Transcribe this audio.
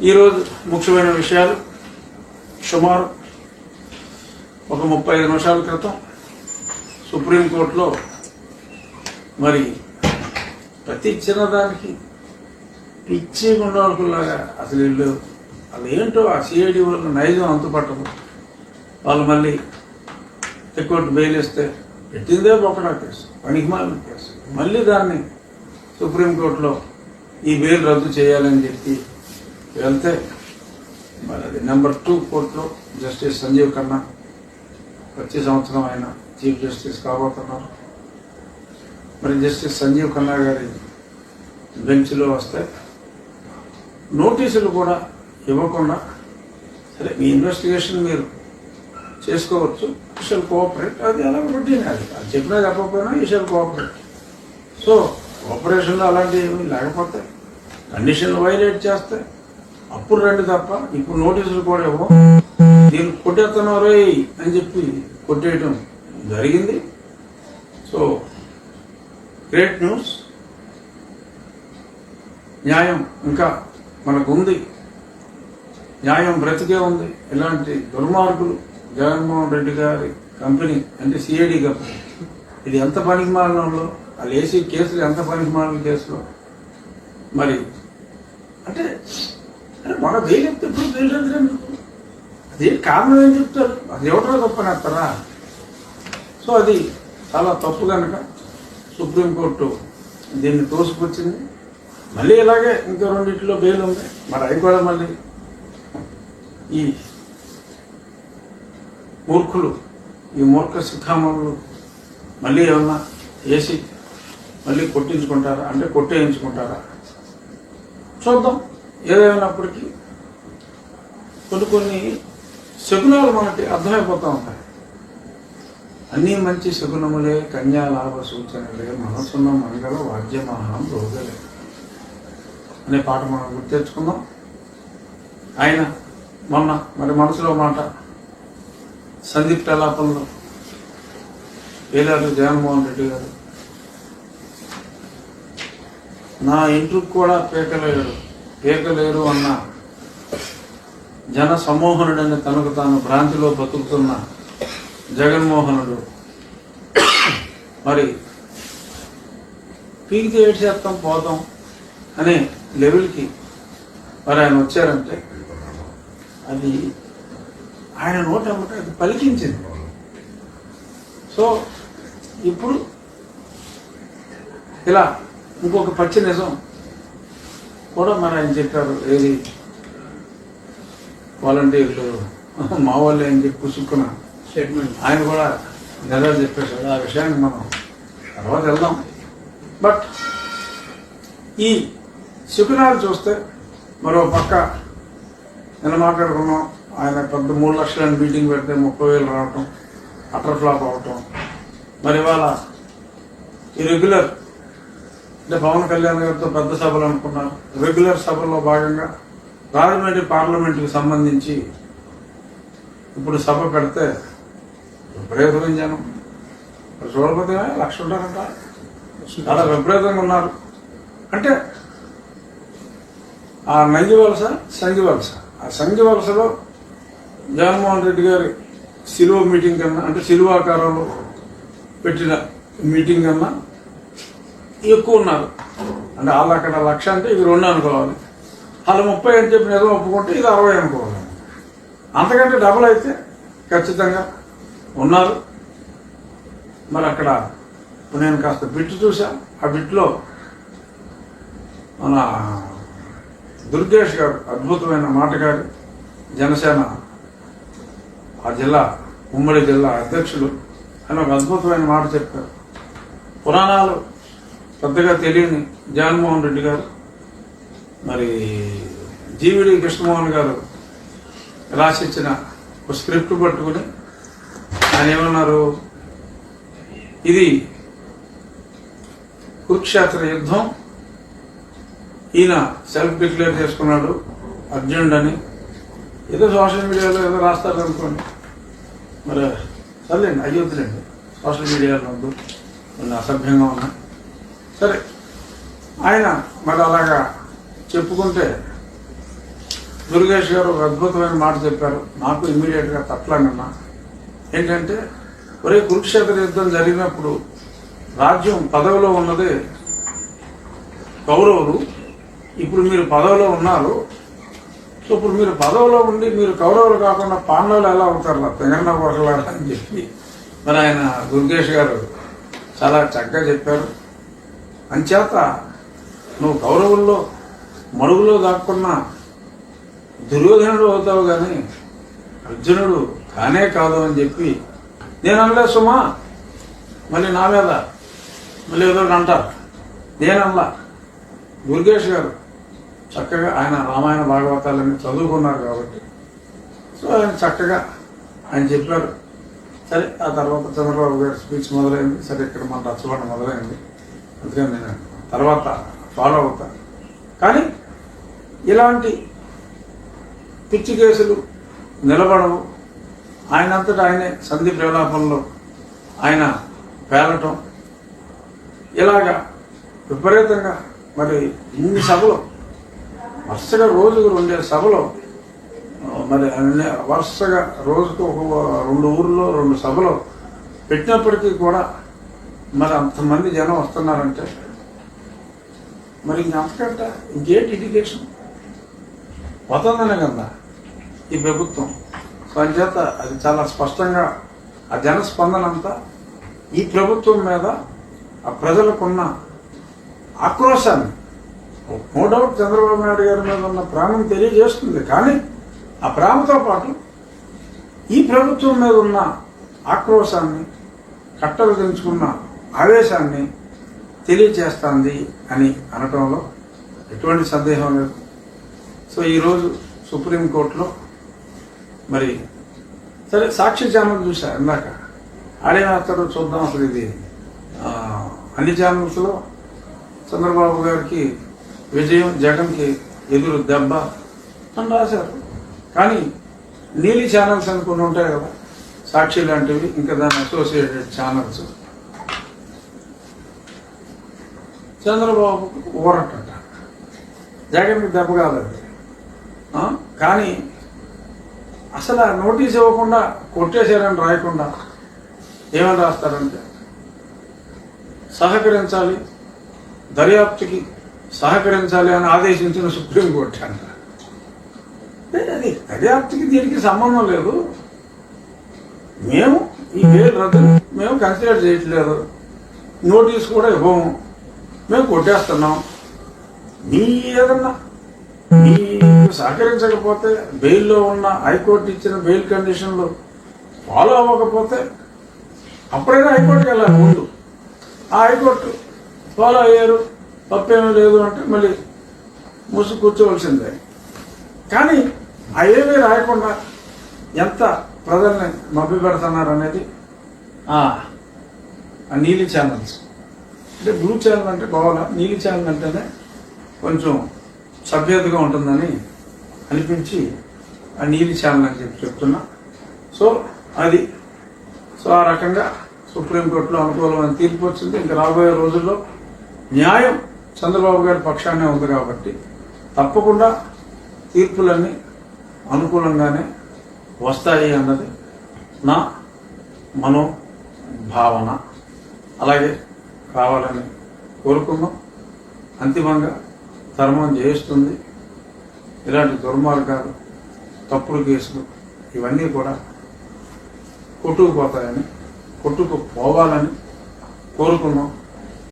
ఈరోజు ముఖ్యమైన విషయాలు సుమారు ఒక ముప్పై ఐదు నిమిషాల క్రితం సుప్రీంకోర్టులో మరి ప్రతి చిన్నదానికి పిచ్చి గుండాలకులాగా అసలు వీళ్ళు వాళ్ళు ఏంటో ఆ సిఐడి వల్ల నైజం అంతుపట్టదు వాళ్ళు మళ్ళీ హైకోర్టు బెయిల్ ఇస్తే పెట్టిందే బొక్కడా కేసు పనికిమాలిన కేసు. మళ్ళీ దాన్ని సుప్రీంకోర్టులో ఈ బెయిల్ రద్దు చేయాలని చెప్పి వెళ్తే మరి అది నెంబర్ టూ కోర్టులో జస్టిస్ సంజీవ్ ఖన్నా ప్రతి సంవత్సరం ఆయన చీఫ్ జస్టిస్ కాబోతున్నారు. మరి జస్టిస్ సంజీవ్ ఖన్నా గారి బెంచ్లో వస్తే నోటీసులు కూడా ఇవ్వకుండా సరే మీ ఇన్వెస్టిగేషన్ మీరు చేసుకోవచ్చు యూ కోఆపరేట్. అది ఎలా రొటీన్ అది. అది చెప్పినా చెప్పకపోయినా ఈ షల్ కోఆపరేట్. సో కోఆపరేషన్లో అలాంటివి ఏమీ లేకపోతే కండిషన్లు వైలేట్ చేస్తే అప్పుడు రండి తప్ప ఇప్పుడు నోటీసులు కూడా ఇవ్వం దీన్ని కొట్టేస్తున్నారు అని చెప్పి కొట్టేయటం జరిగింది. So great news. న్యాయం ఇంకా మనకు ఉంది న్యాయం బ్రతికే ఉంది. ఇలాంటి దుర్మార్గులు జగన్మోహన్ రెడ్డి గారి కంపెనీ అంటే సిఐడి కంపెనీ. ఇది ఎంత పనికి మారణంలో వాళ్ళు వేసే కేసులు ఎంత పనికి మారిన కేసులో? మరి అంటే మన వేలెత్తి ఎప్పుడు ఇప్పుడు బెయిల్ అది కారణం ఏం చెప్తారు? అది ఎవరో గొప్పనేస్తారా సో అది చాలా తప్పు కనుక సుప్రీంకోర్టు దీన్ని తోసుకొచ్చింది. మళ్ళీ ఇలాగే ఇంకా రెండింటిలో బెయిల్ ఉంది. మరి అవి కూడా మళ్ళీ ఈ మూర్ఖులు ఈ మూర్ఖ శిఖామణులు మళ్ళీ ఏమన్నా వేసి మళ్ళీ కొట్టించుకుంటారా? అంటే కొట్టేయించుకుంటారా? చూద్దాం. ఏదేమైనప్పటికీ కొన్ని కొన్ని శకునాలు మనకి అర్థమైపోతూ ఉంటాయి. అన్నీ మంచి శకునములే కన్యాలాభ సూచనలే మనసున్న మంగళ వాద్యమహం రోగలే అనే పాట మనం గుర్తు తెచ్చుకుందాం. ఆయన మొన్న మరి మనసులో మాట సందీప్ టలాపంలో వేలారు జగన్మోహన్ రెడ్డి గారు నా ఇంటికి కూడా పేకలేడు. పీకలేరు అన్న జన సమ్మోహనుడని తనకు తాను భ్రాంతిలో బతుకుతున్న జగన్మోహనుడు. మరి పీకితే ఏడు చేస్తాం పోతాం అనే లెవెల్కి మరి ఆయన వచ్చారంటే అది ఆయన నోట అది పలికించింది. సో ఇప్పుడు ఇలా ఇంకొక పచ్చి నిజం. కూడా మరి ఆయన చెప్పారు ఏది? వాలంటీర్లు. మా వాళ్ళు అని చెప్పి పుసుక్కున స్టేట్మెంట్. ఆయన కూడా నిజాలు చెప్పేశాడు ఆ విషయానికి మనం తర్వాత వెళ్దాం. బట్ ఈ శకునాలు చూస్తే మరో పక్క నిన్న మాట్లాడుకున్నాం ఆయన పెద్ద మూడు లక్షలని మీటింగ్ పెడితే ముప్పై వేలు రావటం అటర్ ఫ్లాప్ అవటం. మరి ఇవాళ ఈ రెగ్యులర్ అంటే పవన్ కళ్యాణ్ గారితో పెద్ద సభలు అనుకున్నారు. రెగ్యులర్ సభల్లో భాగంగా రాజమండ్రి పార్లమెంటుకి సంబంధించి ఇప్పుడు సభ పెడితే విపరీతమైన జనం. మరి చూడకపోతే లక్ష ఉంటారంట. చాలా విపరీతంగా ఉన్నారు. అంటే ఆ నంది వలస సంఘి వలస. ఆ సంఘి వలసలో జగన్మోహన్ రెడ్డి గారి సిలువ మీటింగ్ కన్నా అంటే సిలువ ఆకారంలో పెట్టిన మీటింగ్ కన్నా ఎక్కువ ఉన్నారు. అంటే వాళ్ళు అక్కడ లక్ష అంటే ఇది రెండు అనుకోవాలి. వాళ్ళు ముప్పై అని చెప్పి నిజం ఒప్పుకుంటే ఇది అరవై అనుకోవాలి. అంతకంటే డబుల్ అయితే ఖచ్చితంగా ఉన్నారు. మరి అక్కడ నేను కాస్త బిట్ చూసా ఆ బిట్లో మన దుర్గేష్ గారు అద్భుతమైన మాటగారు జనసేన ఆ జిల్లా ఉమ్మడి జిల్లా అధ్యక్షులు ఆయన ఒక అద్భుతమైన మాట చెప్పారు. పురాణాలు పెద్దగా తెలియని జగన్మోహన్ రెడ్డి గారు మరి జీవిడి కృష్ణమోహన్ గారు రాసిచ్చిన ఒక స్క్రిప్ట్ పట్టుకుని ఆయన ఏమన్నారు? ఇది కురుక్షేత్ర యుద్ధం. ఈయన సెల్ఫ్ డిక్లేర్ చేసుకున్నాడు అర్జునుడు అని ఏదో సోషల్ మీడియాలో ఏదో రాస్తారు అనుకోండి. మరి సర్లేండి అయ్యొద్దులేండి సోషల్ మీడియాలో వద్దు కొన్ని అసభ్యంగా ఉన్నాయి సరే. ఆయన మరి అలాగా చెప్పుకుంటే దుర్గేష్ గారు ఒక అద్భుతమైన మాట చెప్పారు. నాకు ఇమ్మీడియట్గా గా ఏంటంటే ఒరే కురుక్షేత్ర యుద్ధం జరిగినప్పుడు రాజ్యం పదవిలో ఉన్నదే కౌరవులు. ఇప్పుడు మీరు పదవిలో ఉన్నారు. సో ఇప్పుడు మీరు పదవిలో ఉండి మీరు కౌరవులు కాకుండా పాండవులు ఎలా అవుతారు తెగన్న కొరకలారా అని చెప్పి మరి ఆయన దుర్గేష్ గారు చాలా చక్కగా చెప్పారు. అంచేత నువ్వు కౌరవుల్లో మడుగులో దాక్కున్నా దుర్యోధనుడు అవుతావు కానీ అర్జునుడు కానే కాదు అని చెప్పి నేను అనలే సుమా. మళ్ళీ నా మీద మళ్ళీ ఏదో ఒకటి అంటారు. నేనల్లా దుర్గేష్ గారు చక్కగా ఆయన రామాయణ భాగవతాలన్నీ చదువుకున్నారు కాబట్టి. సో ఆయన చక్కగా ఆయన చెప్పారు. సరే ఆ తర్వాత చంద్రబాబు గారి స్పీచ్ మొదలైంది. సరే ఇక్కడ మన రచ్చబండ మొదలైంది. అందుకని నేను తర్వాత ఫాలో అవుతాను కానీ ఇలాంటి పిచ్చి కేసులు నిలబడవు. ఆయనంతటా ఆయనే సంధి ప్రలాపంలో ఆయన పేలటం. ఇలాగా విపరీతంగా మరి ఇన్ని సభలు వరుసగా రోజుకు రెండే సభలు మరి వరుసగా రోజుకు ఒక రెండు ఊర్లో రెండు సభలు పెట్టినప్పటికీ కూడా మరి అంతమంది జనం వస్తున్నారంటే మరి ఇంకంతకంట ఇంకేంటి ఇండికేషన్ పోతుందనే కదా ఈ ప్రభుత్వం. పనిచేత అది చాలా స్పష్టంగా ఆ జనస్పందన అంతా ఈ ప్రభుత్వం మీద ఆ ప్రజలకున్న ఆక్రోశాన్ని నో డౌట్ చంద్రబాబు నాయుడు గారి మీద ఉన్న ప్రేమను తెలియజేస్తుంది. కానీ ఆ ప్రేమతో పాటు ఈ ప్రభుత్వం మీద ఉన్న ఆక్రోశాన్ని కట్టలు తెంచుకున్న ఆవేశాన్ని తెలియజేస్తుంది అని అనటంలో ఎటువంటి సందేహం లేదు. సో ఈరోజు సుప్రీంకోర్టులో మరి సరే సాక్షి ఛానల్ చూసా ఇందాక. అతడు చూద్దాం అసలు ఇది. అన్ని ఛానల్స్లో చంద్రబాబు గారికి విజయం జగన్కి ఎదురు దెబ్బ అని రాశారు. కానీ నీలి ఛానల్స్ అనుకుని ఉంటాయి కదా సాక్షి లాంటివి ఇంకా దాని అసోసియేటెడ్ ఛానల్స్ చంద్రబాబు ఊరటట. జగన్కి దెబ్బ కాదండి? కానీ అసలు ఆ నోటీస్ ఇవ్వకుండా కొట్టేశారని రాయకుండా ఏమని రాస్తారంటే సహకరించాలి దర్యాప్తుకి సహకరించాలి అని ఆదేశించిన సుప్రీంకోర్టు అంట. అంటే అది దర్యాప్తుకి దీనికి సంబంధం లేదు. మేము ఈ బెయిల్ రద్దు మేము కన్సిడర్ చేయట్లేదు. నోటీస్ కూడా ఇవ్వము. మేము కొట్టేస్తున్నాం. మీ ఏదన్నా? మీ సహకరించకపోతే బెయిల్లో ఉన్న హైకోర్టు ఇచ్చిన బెయిల్ కండిషన్లు ఫాలో అవ్వకపోతే అప్పుడైనా హైకోర్టుకి వెళ్ళాలి ముందు. ఆ హైకోర్టు ఫాలో అయ్యారు తప్పేమీ లేదు అంటే మళ్ళీ మూసి కూర్చోవలసిందే. కానీ ఆ ఏమీ రాయకుండా ఎంత ప్రజల్ని మభ్య పెడుతున్నారు అనేది నీలి ఛానల్స్. అంటే బ్లూ ఛానల్ అంటే బాగా నీలి ఛానల్ అంటేనే కొంచెం సభ్యతగా ఉంటుందని అనిపించి ఆ నీలి ఛానల్ అని చెప్పి చెప్తున్నా. సో అది. సో ఆ రకంగా సుప్రీంకోర్టులో అనుకూలమైన తీర్పు వచ్చింది. ఇంకా రాబోయే రోజుల్లో న్యాయం చంద్రబాబు గారి పక్షానే ఉంది కాబట్టి తప్పకుండా తీర్పులన్నీ అనుకూలంగానే వస్తాయి అన్నది నా మనోభావన. అలాగే కావాలని కోరుకున్నాం. అంతిమంగా ధర్మం చేస్తుంది. ఇలాంటి దుర్మార్గాలు తప్పుడు కేసులు ఇవన్నీ కూడా కొట్టుకుపోతాయని కొట్టుకుపోవాలని కోరుకున్నాం.